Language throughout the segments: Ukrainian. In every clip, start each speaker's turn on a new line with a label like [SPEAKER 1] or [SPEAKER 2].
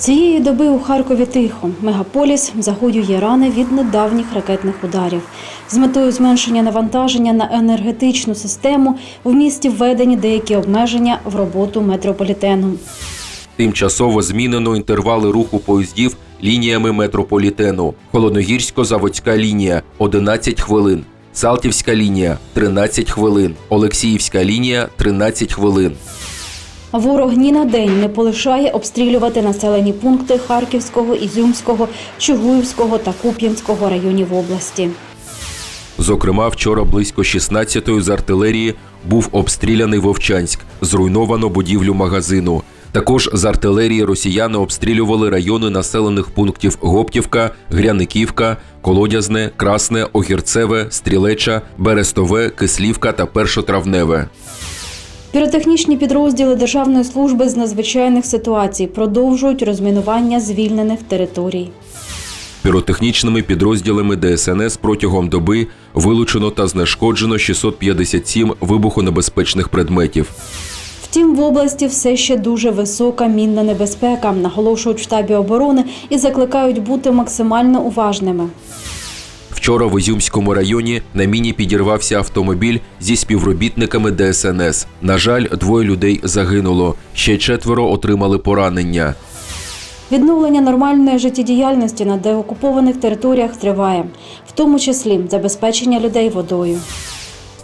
[SPEAKER 1] Цієї доби у Харкові тихо. Мегаполіс загоює рани від недавніх ракетних ударів. З метою зменшення навантаження на енергетичну систему в місті введені деякі обмеження в роботу метрополітену.
[SPEAKER 2] Тимчасово змінено інтервали руху поїздів лініями метрополітену. Холодногірсько-заводська лінія 11 хвилин. Салтівська лінія 13 хвилин. Олексіївська лінія 13 хвилин.
[SPEAKER 1] Ворог ні на день не полишає обстрілювати населені пункти Харківського, Ізюмського, Чугуївського та Куп'янського районів області.
[SPEAKER 2] Зокрема, вчора близько 16-ї з артилерії був обстріляний Вовчанськ, зруйновано будівлю магазину. Також з артилерії росіяни обстрілювали райони населених пунктів Гоптівка, Гряниківка, Колодязне, Красне, Огірцеве, Стрілеча, Берестове, Кислівка та Першотравневе.
[SPEAKER 1] Піротехнічні підрозділи Державної служби з надзвичайних ситуацій продовжують розмінування звільнених територій.
[SPEAKER 2] Піротехнічними підрозділами ДСНС протягом доби вилучено та знешкоджено 657 вибухонебезпечних предметів.
[SPEAKER 1] Втім, в області все ще дуже висока мінна небезпека, наголошують в штабі оборони і закликають бути максимально уважними.
[SPEAKER 2] Вчора в Ізюмському районі на міні підірвався автомобіль зі співробітниками ДСНС. На жаль, двоє людей загинуло. Ще четверо отримали поранення.
[SPEAKER 1] Відновлення нормальної життєдіяльності на деокупованих територіях триває, в тому числі забезпечення людей водою.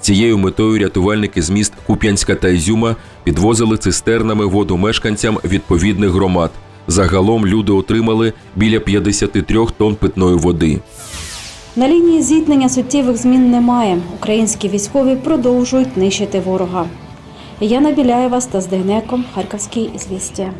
[SPEAKER 2] Цією метою рятувальники з міст Куп'янська та Ізюма підвозили цистернами воду мешканцям відповідних громад. Загалом люди отримали біля 53 тонн питної води.
[SPEAKER 1] На лінії зіткнення суттєвих змін немає. Українські військові продовжують нищити ворога. Яна Біляєва, Стас Дегнеко, Харківські ізвістія.